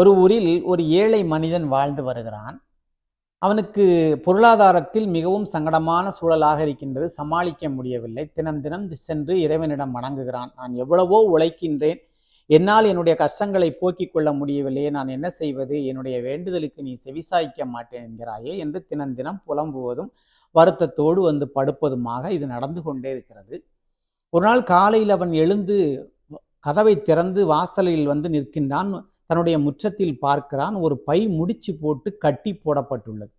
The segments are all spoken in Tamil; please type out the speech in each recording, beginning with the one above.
ஒரு ஊரில் ஒரு ஏழை மனிதன் வாழ்ந்து வருகிறான். அவனுக்கு பொருளாதாரத்தில் மிகவும் சங்கடமான சூழலாக இருக்கின்றது. சமாளிக்க முடியவில்லை. தினம் தினம் சென்று இறைவனிடம் வணங்குகிறான். நான் எவ்வளவோ உழைக்கின்றேன். என்னால் என்னுடைய கஷ்டங்களை போக்கிக் கொள்ள முடியவில்லையே. நான் என்ன செய்வது? என்னுடைய வேண்டுதலுக்கு நீ செவிசாய்க்க மாட்டேன் என்கிறாயே என்று தினம் தினம் புலம்புவதும் வருத்தத்தோடு வந்து படுப்பதுமாக இது நடந்து கொண்டே இருக்கிறது. ஒரு நாள் காலையில் அவன் எழுந்து கதவை திறந்து வாசலில் வந்து நிற்கின்றான். தன்னுடைய முற்றத்தில் பார்க்கிறான். ஒரு பை முடிச்சு போட்டு கட்டி போடப்பட்டுள்ளது.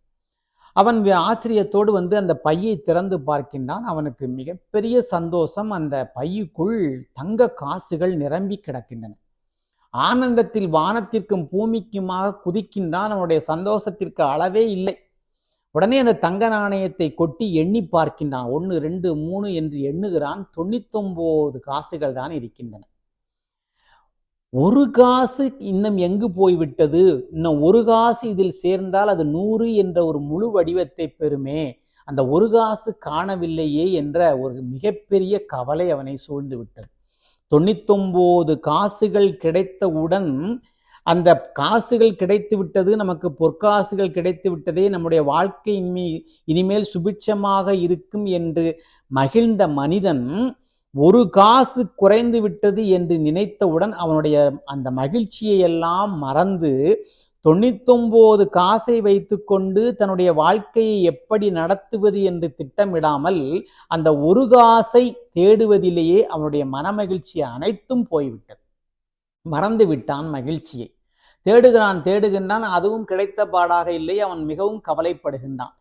அவன் ஆச்சரியத்தோடு வந்து அந்த பையை திறந்து பார்க்கின்றான். அவனுக்கு மிகப்பெரிய சந்தோஷம். அந்த பையுக்குள் தங்க காசுகள் நிரம்பி கிடக்கின்றன. ஆனந்தத்தில் வானத்திற்கும் பூமிக்குமாக குதிக்கின்றான். அவனுடைய சந்தோஷத்திற்கு அளவே இல்லை. உடனே அந்த தங்க நாணயத்தை கொட்டி எண்ணி பார்க்கின்றான். ஒன்று ரெண்டு மூணு என்று எண்ணுகிறான். தொண்ணூத்தொம்போது காசுகள் தான் இருக்கின்றன. ஒரு காசு இன்னும் எங்கு போய்விட்டது? இன்னும் ஒரு காசு இதில் சேர்ந்தால் அது நூறு என்ற ஒரு முழு வடிவத்தை பெறுமே. அந்த ஒரு காசு காணவில்லையே என்ற ஒரு மிகப்பெரிய கவலை அவனை சூழ்ந்து விட்டது. தொண்ணூத்தொம்போது காசுகள் கிடைத்தவுடன் அந்த காசுகள் கிடைத்து விட்டது நமக்கு பொற்காசுகள் கிடைத்து விட்டதே நம்முடைய வாழ்க்கை இனிமே இனிமேல் சுபிட்சமாக இருக்கும் என்று மகிழ்ந்த மனிதன் ஒரு காசு குறைந்து விட்டது என்று நினைத்தவுடன் அவனுடைய அந்த மகிழ்ச்சியை எல்லாம் மறந்து தொண்ணூத்தொன்பது காசை வைத்துக்கொண்டு தன்னுடைய வாழ்க்கையை எப்படி நடத்துவது என்று திட்டமிடாமல் அந்த ஒரு காசை தேடுவதிலேயே அவனுடைய மனமகிழ்ச்சி அனைத்தும் போய்விட்டது. மறந்து விட்டான் மகிழ்ச்சியை. தேடுகிறான் தேடுகின்றான் அதுவும் கிடைத்த பாடாக இல்லை அவன் மிகவும் கவலைப்படுகின்றான்.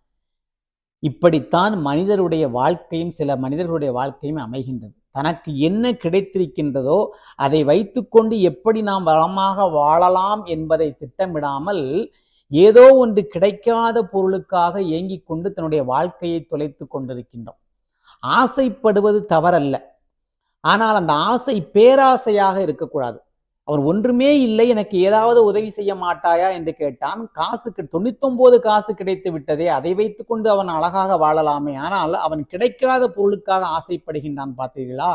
இப்படித்தான் மனிதருடைய வாழ்க்கையும் சில மனிதர்களுடைய வாழ்க்கையும் அமைகின்றது. தனக்கு என்ன கிடைத்திருக்கின்றதோ அதை வைத்துக்கொண்டு எப்படி நாம் வளமாக வாழலாம் என்பதை திட்டமிடாமல் ஏதோ ஒன்று கிடைக்காத பொருளுக்காக ஏங்கிக் கொண்டு தன்னுடைய வாழ்க்கையை தொலைத்து கொண்டிருக்கின்றோம். ஆசைப்படுவது தவறல்ல. ஆனால் அந்த ஆசை பேராசையாக இருக்கக்கூடாது. அவர் ஒன்றுமே இல்லை எனக்கு ஏதாவது உதவி செய்ய மாட்டாயா என்று கேட்டான். காசு தொண்ணூத்தொன்பது காசு கிடைத்து விட்டதே அதை வைத்துக்கொண்டு அவன் அழகாக வாழலாமே. ஆனால் அவன் கிடைக்காத பொருளுக்காக ஆசைப்படுகின்றான் பார்த்தீர்களா?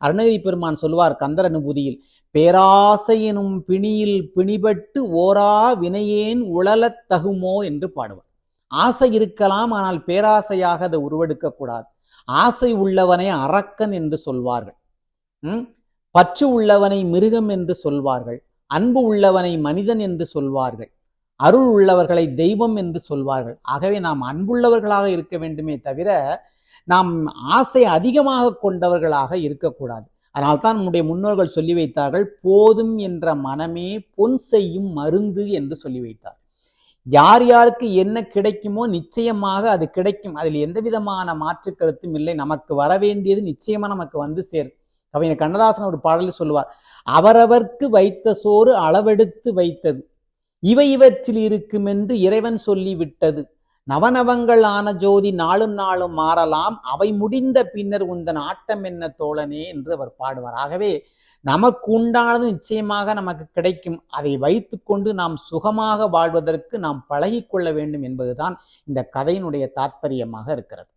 அருணகிரி பெருமான் சொல்வார் கந்தர் அனுபூதியில் பேராசை எனும் பிணியில் பிணிபட்டு ஓரா வினையேன் உழலத் தகுமோ என்று பாடுவார். ஆசை இருக்கலாம் ஆனால் பேராசையாக அதை உருவெடுக்க கூடாது. ஆசை உள்ளவனை அரக்கன் என்று சொல்வார்கள். உம் பற்று உள்ளவனை மிருகம் என்று சொல்வார்கள் அன்பு உள்ளவனை மனிதன் என்று சொல்வார்கள் அருள் உள்ளவர்களை தெய்வம் என்று சொல்வார்கள். ஆகவே நாம் அன்புள்ளவர்களாக இருக்க வேண்டுமே தவிர நாம் ஆசை அதிகமாக கொண்டவர்களாக இருக்கக்கூடாது. அதனால்தான் நம்முடைய முன்னோர்கள் சொல்லி வைத்தார்கள் போதும் என்ற மனமே பொன் செய்யும் மருந்து என்று சொல்லி வைத்தார். யார் யாருக்கு என்ன கிடைக்குமோ நிச்சயமாக அது கிடைக்கும். அதில் எந்த விதமான மாற்று கருத்தும் இல்லை. நமக்கு வர வேண்டியது நிச்சயமா நமக்கு வந்து சேரும். கவிஞர் கண்ணதாசன் ஒரு பாடலில் சொல்லுவார் அவரவர்க்கு வைத்த சோறு அளவெடுத்து வைத்தது இவை இவற்றில் இருக்கும் என்று இறைவன் சொல்லிவிட்டது. நவநவங்கள் ஆன ஜோதி நாளும் நாளும் மாறலாம் அவை முடிந்த பின்னர் உந்தன் ஆட்டம் என்ன தோழனே என்று அவர் பாடுவார். ஆகவே நமக்கு உண்டானது நிச்சயமாக நமக்கு கிடைக்கும். அதை வைத்துக்கொண்டு நாம் சுகமாக வாழ்வதற்கு நாம் பழகிக்கொள்ள வேண்டும் என்பதுதான் இந்த கதையினுடைய தாற்பயமாக இருக்கிறது.